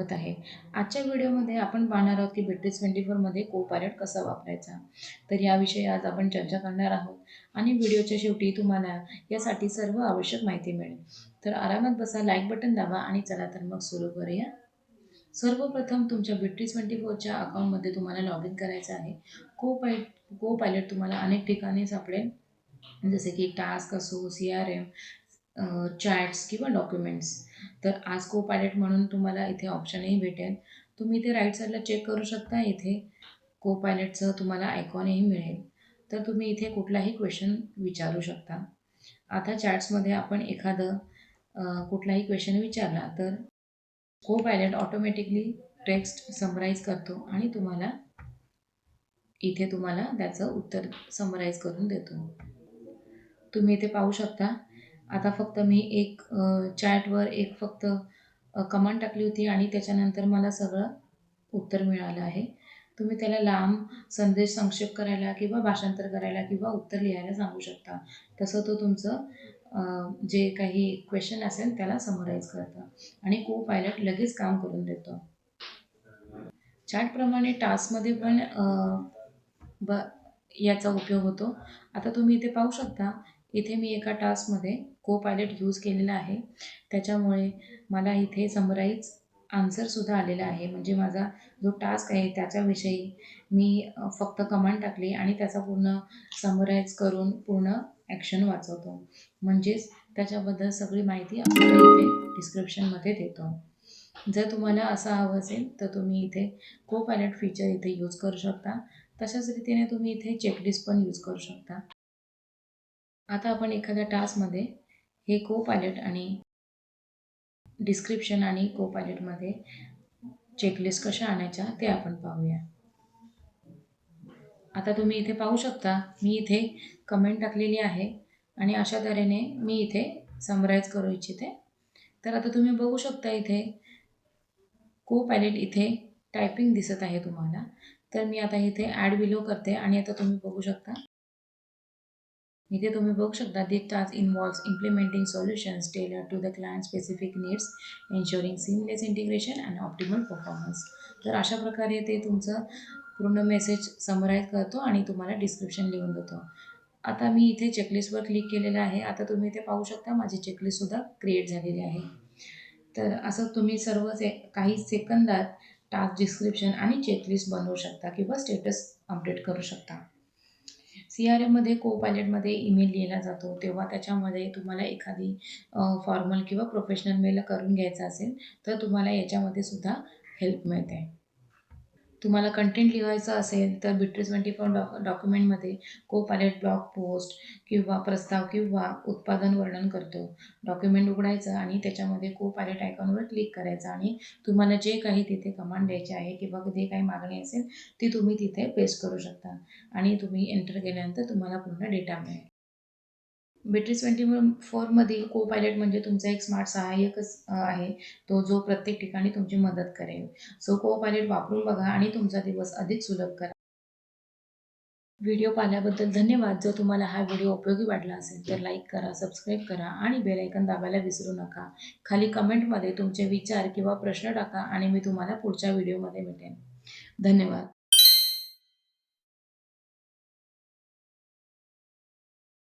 स्वागत आहे. आजच्या व्हिडिओमध्ये आपण पाहणार आहोत की बेट्रीज ट्वेंटी फोरमध्ये को पायलट कसा वापरायचा. तर याविषयी आज आपण चर्चा करणार आहोत आणि व्हिडिओच्या शेवटी तुम्हाला यासाठी सर्व आवश्यक माहिती मिळेल. तर आरामात बसा लाईक बटन दाबा आणि चला तर मग सुरू करूया. सर्वप्रथम तुमच्या बिट्रीस ट्वेंटी फोरच्या अकाउंटमध्ये तुम्हाला लॉग इन करायचं आहे. को पाय को पायलट तुम्हाला अनेक ठिकाणी सापडेल. जसे की टास्क असो सी आर एम चॅट्स किंवा डॉक्युमेंट्स तर आज को पायलट म्हणून तुम्हाला इथे ऑप्शनही भेटेल. तुम्ही ते राईट साईडला चेक करू शकता. इथे को पायलटचं तुम्हाला आयकॉनही मिळेल. तर तुम्ही इथे कुठलाही क्वेश्चन विचारू शकता. आता चॅट्समध्ये आपण एखादं कुठलाही क्वेश्चन विचारला तर को पायलट ऑटोमॅटिकली टेक्स्ट समराईज करतो आणि तुम्हाला इथे तुम्हाला त्याचं उत्तर समराईज करून देतो. तुम्ही इथे पाहू शकता. आता फक्त मी एक चॅटवर एक फक्त कमांड टाकली होती आणि त्याच्यानंतर मला सगळं उत्तर मिळालं आहे. तुम्ही त्याला लांब संदेश संक्षेप करायला किंवा भाषांतर करायला किंवा उत्तर लिहायला सांगू शकता. तसं तो तुमचं जे काही क्वेश्चन असेल त्याला समराईज करतं आणि को पायलट लगेच काम करून देतो. चॅटप्रमाणे टास्कमध्ये पण ब याचा उपयोग होतो. आता तुम्ही इथे पाहू शकता इथे मी एका टास्कमध्ये को पायलट यूज केलेला आहे. त्याच्यामुळे मला इथे समराईज आन्सरसुद्धा आलेला आहे. म्हणजे माझा जो टास्क आहे त्याच्याविषयी मी फक्त कमांड टाकली आणि त्याचा पूर्ण समराईज करून पूर्ण ॲक्शन वाचवतो. म्हणजेच त्याच्याबद्दल सगळी माहिती आपल्याला इथे डिस्क्रिप्शनमध्ये देतो. जर तुम्हाला असं हवं असेल तर तुम्ही इथे को पायलट फीचर इथे यूज करू शकता. तशाच रीतीने तुम्ही इथे चेकलिस्ट पण यूज करू शकता. आता आपण एखाद्या टास्कमध्ये हे को पायलट आणि डिस्क्रिप्शन आणि को पायलटमध्ये चेकलिस्ट कशा आणायच्या ते आपण पाहूया. आता तुम्ही इथे पाहू शकता मी इथे कमेंट टाकलेली आहे आणि अशा तऱ्हेने मी इथे समराईज करू इच्छिते. तर आता तुम्ही बघू शकता इथे को पायलट इथे टायपिंग दिसत आहे तुम्हाला. तर मी आता इथे ॲड बिलो करते आणि आता तुम्ही बघू शकता इथे तुम्ही बघू शकता this task involves implementing solutions tailor to the client specific needs ensuring seamless integration and optimal performance तर अशा प्रकारे ते तुमचं पूर्ण मेसेज समराईज करतो आणि तुम्हाला डिस्क्रिप्शन लिहून देतो. आता मी इथे चेकलिस्टवर क्लिक केलेलं आहे. आता तुम्ही इथे पाहू शकता माझी चेकलिस्टसुद्धा क्रिएट झालेली आहे. तर असं तुम्ही सर्व से काही सेकंदात टास्क डिस्क्रिप्शन आणि चेकलिस्ट बनवू शकता किंवा स्टेटस अपडेट करू शकता. सी आर एममध्ये को पायलटमध्ये ईमेल लिहिला जातो. तेव्हा त्याच्यामध्ये तुम्हाला एखादी फॉर्मल किंवा प्रोफेशनल मेल करून घ्यायचा असेल तर तुम्हाला याच्यामध्ये सुद्धा हेल्प मिळते. तुम्हाला कंटेंट लिहायचं असेल तर बिट्री ट्वेंटी फोर डॉ डॉक्युमेंटमध्ये को पायलट ब्लॉग पोस्ट किंवा प्रस्ताव किंवा उत्पादन वर्णन करतो. डॉक्युमेंट उघडायचं आणि त्याच्यामध्ये को पायलट आयकॉनवर क्लिक करायचं आणि तुम्हाला जे काही तिथे कमांड द्यायचे आहे किंवा जे काही मागणी असेल ती तुम्ही तिथे पेस्ट करू शकता. आणि तुम्ही एंटर केल्यानंतर तुम्हाला पूर्ण डेटा मिळेल. बेटरी ट्वेंटी फोरमधील को पायलट म्हणजे तुमचा एक स्मार्ट सहाय्यकच आहे. तो जो प्रत्येक ठिकाणी तुमची मदत करेल. सो को पायलट वापरून बघा आणि तुमचा दिवस अधिक सुलभ करा. व्हिडिओ पाहिल्याबद्दल धन्यवाद. जर तुम्हाला हा व्हिडिओ उपयोगी वाटला असेल तर लाईक करा सबस्क्राईब करा आणि बेलायकन दाबायला विसरू नका. खाली कमेंटमध्ये तुमचे विचार किंवा प्रश्न टाका आणि मी तुम्हाला पुढच्या व्हिडिओमध्ये भेटेन. धन्यवाद.